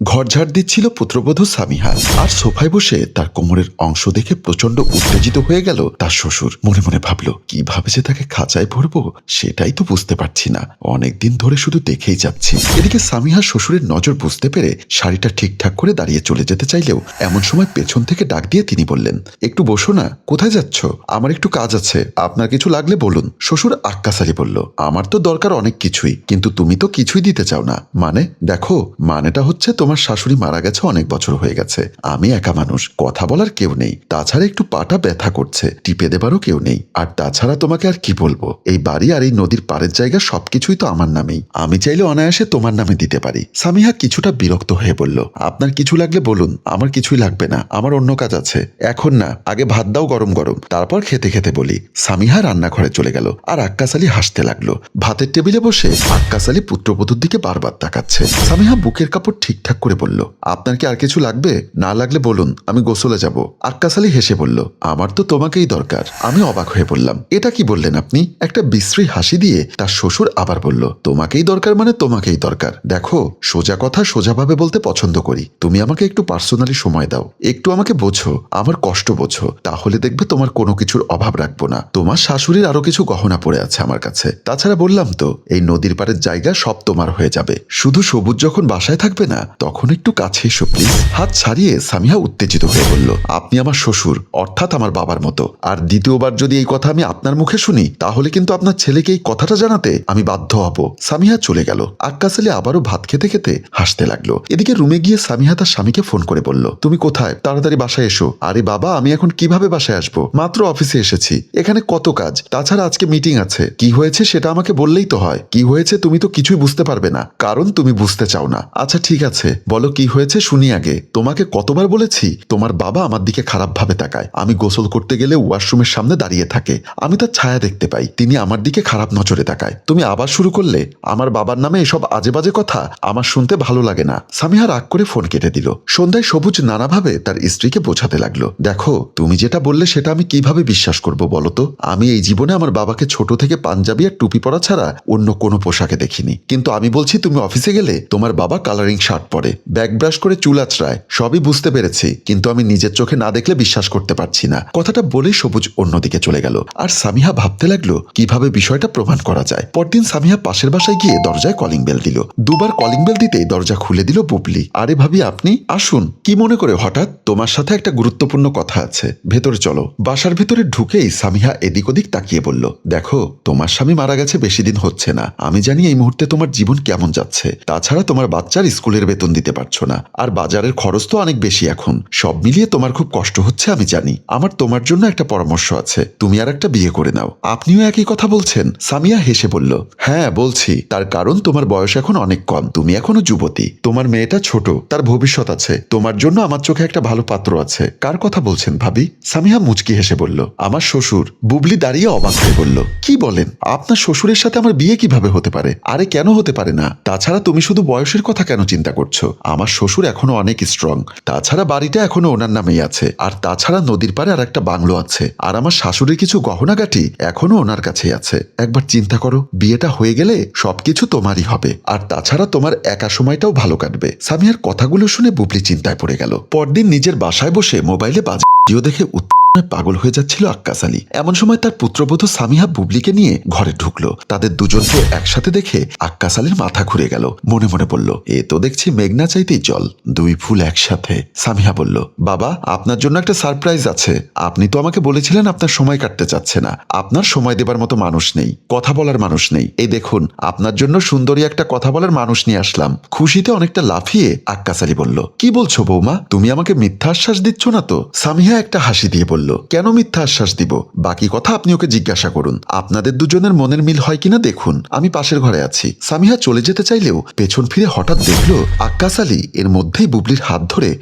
ঘর ঝাড় দিচ্ছিল পুত্রবধূ সামিহা। আর সোফায় বসে তার কোমরের অংশ দেখে প্রচণ্ড উত্তেজিত হয়ে গেল তার শ্বশুর। মনে মনে ভাবল, কীভাবে যে তাকে খাঁচায় ভরবো, সেটাই তো বুঝতে পারছি না। অনেকদিন ধরে শুধু দেখেই যাচ্ছি। এদিকে সামিহা শ্বশুরের নজর বুঝতে পেরে শাড়িটা ঠিকঠাক করে দাঁড়িয়ে চলে যেতে চাইলেও এমন সময় পেছন থেকে ডাক দিয়ে তিনি বললেন, একটু বসো না, কোথায় যাচ্ছ? আমার একটু কাজ আছে। আপনার কিছু লাগলে বলুন। শ্বশুর আক্কাসারি বলল, আমার তো দরকার অনেক কিছুই, কিন্তু তুমি তো কিছুই দিতে চাও না। মানে দেখো, মানেটা হচ্ছে তোমার শাশুড়ি মারা গেছে অনেক বছর হয়ে গেছে। আমি একা মানুষ, কথা বলার কেউ নেই। তাছাড়া একটু পাটা ব্যথা করছে, টিপে দেবারও কেউ নেই। আর তাছাড়া তোমাকে আর কি বলব? এই বাড়ি আর এই নদীর পাড়ের জায়গা সবকিছুই তো আমার নামেই। আমি চাইলে অনায়াসে তোমার নামে দিতে পারি। সামিহা কিছুটা বিরক্ত হয়ে বলল, আপনার কিছু লাগলে বলুন। আমার কিছুই লাগবে না। আমার অন্য কাজ আছে। এখন না, আগে ভাত দাও গরম গরম। তারপর খেতে খেতে বলি। সামিহা রান্নাঘরে চলে গেল আর আক্কাস আলী হাসতে লাগল। ভাতের টেবিলে বসে আক্কাস আলী পুত্রবধূর দিকে বারবার তাকাচ্ছে। সামিহা বুকের কাপড় ঠিকঠাক করে বলল, আপনার কি আর কিছু লাগবে? না লাগলে বলুন, আমি গোসলে যাব। আক্কাস আলী হেসে বলল, আমার তো তোমাকেই দরকার। আমি অবাক হয়ে বললাম, এটা কি বললেন আপনি? একটা বিশ্রী হাসি দিয়ে তার শ্বশুর আবার বলল, তোমাকেই দরকার মানে তোমাকেই দরকার। দেখো, সোজা কথা সোজাভাবে বলতে পছন্দ করি। তুমি আমাকে একটু পার্সোনালি সময় দাও। একটু আমাকে বোঝো, আমার কষ্ট বোঝো। তাহলে দেখবে তোমার কোনো কিছুর অভাব রাখব না। তোমার শাশুড়ির আরও কিছু গহনা পড়ে আছে আমার কাছে। তাছাড়া বললাম তো, এই নদীর পাড়ের জায়গা সব তোমার হয়ে যাবে। শুধু সবুজ যখন বাসায় থাকবে না তখন একটু কাছে এসো প্লিজ হাত ছাড়িয়ে সামিহা উত্তেজিত হয়ে বলল, আপনি আমার শ্বশুর, অর্থাৎ আমার বাবার মতো। আর দ্বিতীয়বার যদি এই কথা আমি আপনার মুখে শুনি, তাহলে কিন্তু আপনার ছেলেকে এই কথাটা জানাতে আমি বাধ্য হব। সামিহা চলে গেল। আক্কাস আলী আবারও ভাত খেতে খেতে হাসতে লাগল। এদিকে রুমে গিয়ে সামিহা তার স্বামীকে ফোন করে বলল, তুমি কোথায়? তাড়াতাড়ি বাসায় এসো। আরে বাবা, আমি এখন কীভাবে বাসায় আসব? মাত্র অফিসে এসেছি। এখানে কত কাজ? তাছাড়া আজকে মিটিং আছে। কি হয়েছে সেটা আমাকে বললেই তো হয়। কি হয়েছে তুমি তো কিছুই বুঝতে পারবে না। কারণ তুমি বুঝতে চাও না। আচ্ছা ঠিক আছে। বলো কি হয়েছে শুনি আগে। তোমাকে কতবার বলেছি, তোমার বাবা আমার দিকে খারাপভাবে তাকায়। আমি গোসল করতে গেলে ওয়াশরুমের সামনে দাঁড়িয়ে থাকে। আমি তার ছায়া দেখতে পাই। তিনি আমার দিকে খারাপ নজরে তাকায়। তুমি আবার শুরু করলে? আমার বাবার নামে এসব আজে বাজে কথা আমার শুনতে ভালো লাগে না। সামিহা রাগ করে ফোন কেটে দিল। সন্ধ্যায় সবুজ নানাভাবে তার স্ত্রীকে বোঝাতে লাগল। দেখো, তুমি যেটা বললে সেটা আমি কীভাবে বিশ্বাস করব বলো তো? আমি এই জীবনে আমার বাবাকে ছোট থেকে পাঞ্জাবি আর টুপি পরা ছাড়া অন্য কোনো পোশাকে দেখিনি। কিন্তু আমি বলছি তুমি অফিসে গেলে তোমার বাবা কালারিং শার্ট পরে। ব্যাক ব্রাশ করে চুল আঁচড়ায়, সবই বুঝতে পেরেছি, কিন্তু আমি নিজের চোখে না দেখলে বিশ্বাস করতে পারছি না। কথাটা বলেই সবুজ অন্যদিকে চলে গেল। আর সামিহা ভাবতে লাগল, কীভাবে বিষয়টা প্রমাণ করা যায়? পরদিন সামিহা পাশের বাসায় গিয়ে দরজায় কলিং বেল দিল। দুবার কলিং বেল দিতেই দরজা খুলে দিল বুবলি। আরে ভাবি, আপনি? আসুন। কি মনে করে হঠাৎ? তোমার সাথে একটা গুরুত্বপূর্ণ কথা আছে। ভেতরে চলো। বাসার ভেতরে ঢুকেই সামিহা এদিক ওদিক তাকিয়ে বলল, দেখো, তোমার স্বামী মারা গেছে বেশি দিন হচ্ছে না। আমি জানি এই মুহূর্তে তোমার জীবন কেমন যাচ্ছে। তাছাড়া তোমার বাচ্চার স্কুলের বেতন দিতে পারছ না। আর বাজারের খরচ তো অনেক বেশি এখন। সব মিলিয়ে তোমার খুব কষ্ট হচ্ছে, আমি জানি। আমার তোমার জন্য একটা পরামর্শ আছে। তুমি আর একটা বিয়ে করে নাও। আপনিও একই কথা বলছেন। সামিয়া হেসে বলল হ্যাঁ বলছি। তার কারণ তোমার বয়স এখন অনেক কম। তুমি এখনও যুবতী। তোমার মেয়েটা ছোট। তার ভবিষ্যৎ আছে। তোমার জন্য আমার চোখে একটা ভালো পাত্র আছে। কার কথা বলছেন ভাবি? সামিহা মুচকি হেসে বলল, আমার শ্বশুর। বুবলি দাঁড়িয়ে অবাক হয়ে বলল, কি বলেন? আপনার শ্বশুরের সাথে আমার বিয়ে কীভাবে হতে পারে? আরে কেন হতে পারে না? তাছাড়া তুমি শুধু বয়সের কথা কেন চিন্তা করছ? আমার শ্বশুর এখনও অনেক স্ট্রং তাছাড়া বাড়িটা এখনও ওনার নামেই আছে। আর তাছাড়া নদীর পাড়ে আর একটা বাংলো আছে। আর আমার শাশুড়ির কিছু গহনাগাটি এখনও ওনার কাছেই আছে। একবার চিন্তা করো, বিয়েটা হয়ে গেলে সবকিছু তোমারই হবে। আর তাছাড়া তোমার একা সময়টাও ভালো কাটবে। সামিয়ার কথাগুলো শুনে বুবলি চিন্তায় পড়ে গেল। পরদিন নিজের বাসায় বসে মোবাইলে বাজ দেখে উত্তেজনায় পাগল হয়ে যাচ্ছিল আক্কাস আলী। এমন সময় তার পুত্রবধূ সামিহা বুবলিকে নিয়ে ঘরে ঢুকলো। তাদের দুজনকে একসাথে দেখে আক্কাস আলীর মাথা ঘুরে গেল। মনে মনে বলল, এ তো দেখছি মেঘনা চাইতেই জল দুই ফুল একসাথে সামিহা বলল, বাবা, আপনার জন্য একটা সারপ্রাইজ আছে। আপনি তো আমাকে বলেছিলেন আপনার সময় কাটতে চাচ্ছে না। আপনার সময় দেবার মতো মানুষ নেই। কথা বলার মানুষ নেই। এই দেখুন, আপনার জন্য সুন্দরী একটা কথা বলার মানুষ নিয়ে আসলাম। খুশিতে অনেকটা লাফিয়ে আক্কাস আলী বলল, কি বলছো বৌমা? তুমি আমাকে মিথ্যা আশ্বাস দিচ্ছ না তো? সামিহা একটা হাসি দিয়ে বলল কেন মিথ্যা আশ্বাস দিব? বাকি কথা আপনি ওকে জিজ্ঞাসা করুন। আপনাদের দুজনের মনের মিল হয় কিনা দেখুন। আমি পাশের ঘরে আছি। সামিহা চলে যেতে চাইলেও পেছন ফিরে হঠাৎ দেখল আক্কাস আলী এর মধ্যেই বুবলির হাত ধরে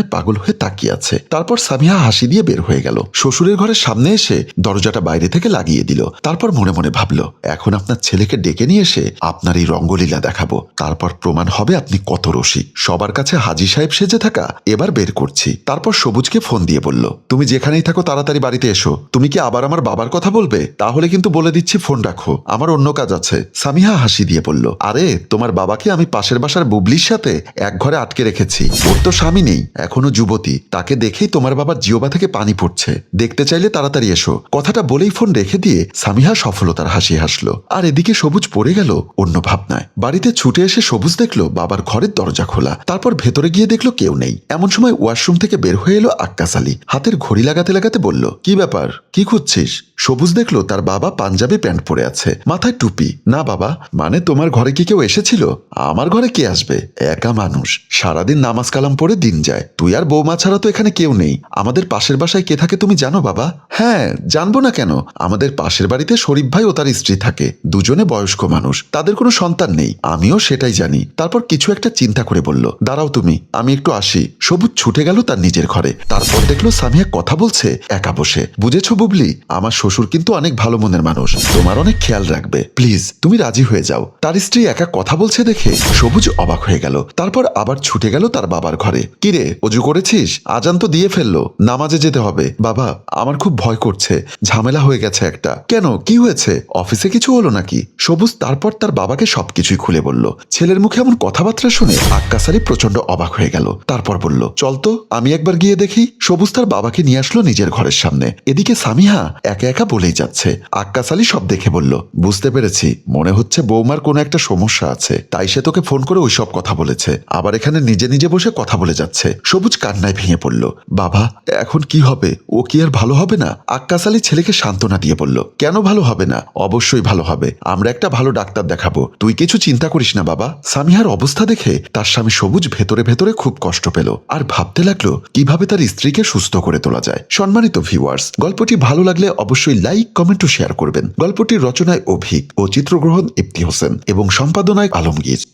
পাগল হয়ে তাকিয়ে আছে। তারপর সামিহা হাসি দিয়ে বের হয়ে গেল। শ্বশুরের ঘরের সামনে এসে দরজাটা বাইরে থেকে লাগিয়ে দিল। তারপর মনে মনে ভাবলো, এখন আপনার ছেলেকে ডেকে নিয়ে এসে আপনার এই রঙ্গলীলা দেখাবো। তারপর প্রমাণ হবে আপনি কত রসিক। সবার কাছে হাজি সাহেব সেজে থাকা, এবার বের করছি। তারপর সবুজকে ফোন দিয়ে বলল, তুমি যেখানেই থাকো তাড়াতাড়ি বাড়িতে এসো। তুমি কি আবার আমার বাবার কথা বলবে? তাহলে কিন্তু বলে দিচ্ছি ফোন রাখো। আমার অন্য কাজ আছে। সামিহা হাসি দিয়ে বলল, আরে, তোমার বাবাকে আমি পাশের বাসার বুবলির সাথে এক ঘরে আটকে রেখেছি। ওর তো স্বামী নেই। এখনও যুবতী, তাকে দেখেই তোমার বাবার জিওবা থেকে পানি পড়ছে দেখতে চাইলে তাড়াতাড়ি এসো। কথাটা বলেই ফোন রেখে দিয়ে সামিহা সফলতার হাসি হাসলো। আর এদিকে সবুজ পড়ে গেল অন্য ভাবনায়। বাড়িতে ছুটে এসে সবুজ দেখল বাবার ঘরের দরজা খোলা। তারপর ভেতরে গিয়ে দেখল কেউ নেই। এমন সময় ওয়াশরুম থেকে বের হয়ে এলো আক্কাস আলী। হাতের ঘড়ি লাগাতে লাগাতে বলল, কি ব্যাপার? কি খুঁজছিস? সবুজ দেখল তার বাবা পাঞ্জাবি প্যান্ট পরে আছে, মাথায় টুপি। না বাবা মানে তোমার ঘরে কি কেউ এসেছিল? আমার ঘরে কে আসবে? একা মানুষ। সারাদিন নামাজ কালাম পড়ে দিন যায়। তুই আর বৌমা ছাড়া তো এখানে কেউ নেই। আমাদের পাশের বাসায় কে থাকে তুমি জানো বাবা? হ্যাঁ জানব না কেন। আমাদের পাশের বাড়িতে শরীফ ভাই ও তার স্ত্রী থাকে। দুজনে বয়স্ক মানুষ। তাদের কোনো সন্তান নেই। আমিও সেটাই জানি। তারপর কিছু একটা চিন্তা করে বলল, দাঁড়াও তুমি, আমি একটু আসি। সবুজ ছুটে গেল তার নিজের ঘরে। তারপর দেখল সামিয়া কথা বলছে, একা বসে। বুঝেছ বুবলি, আমার শ্বশুর কিন্তু অনেক ভালো মনের মানুষ। তোমার অনেক খেয়াল রাখবে। প্লিজ, তুমি রাজি হয়ে যাও। তার স্ত্রী একা কথা বলছে দেখে সবুজ অবাক হয়ে গেল। তারপর আবার ছুটে গেল তার বাবার ঘরে। কিরে অজু করেছিস? আজান তো দিয়ে ফেলল। নামাজে যেতে হবে। বাবা, আমার খুব ভয় করছে। ঝামেলা হয়ে গেছে একটা। কেন? কি হয়েছে? অফিসে কিছু হলো নাকি? সবুজ তারপর তার বাবাকে সবকিছুই খুলে বলল। ছেলের মুখে এমন কথাবার্তা শুনে আক্কাসারি প্রচণ্ড অবাক হয়ে গেল। তারপর বলল, চল তো, আমি একবার গিয়ে দেখি। সবুজ তার বাবাকে নিয়ে আসলো নিজের ঘরের সামনে। এদিকে সামিহা একা একা বলেই যাচ্ছে। আক্কাস আলী সব দেখে বলল, বুঝতে পেরেছি। মনে হচ্ছে বৌমার কোনো একটা সমস্যা আছে। তাই সে তোকে ফোন করে ওইসব কথা বলেছে। আবার এখানে নিজে নিজে বসে কথা বলে যাচ্ছে। সবুজ কান্নায় ভেঙে পড়ল। বাবা, এখন কি হবে? ও কি আর ভালো হবে না? আক্কাস আলী ছেলেকে সান্ত্বনা দিয়ে বলল, কেন ভালো হবে না? অবশ্যই ভালো হবে। আমরা একটা ভালো ডাক্তার দেখাবো। তুই কিছু চিন্তা করিস না, বাবা। সামিহার অবস্থা দেখে তার স্বামী সবুজ ভেতরে ভেতরে খুব কষ্ট পেল। আর ভাবতে লাগল, কীভাবে তার স্ত্রীকে সুস্থ করে তোলা যায়। সম্মানিত ভিউয়ার্স, গল্পটি ভালো লাগলে অবশ্যই লাইক কমেন্ট ও শেয়ার করবেন। গল্পটির রচনায় অভিক ও চিত্রগ্রহণ ইপ্তি হোসেন এবং সম্পাদনায় আলমগীর।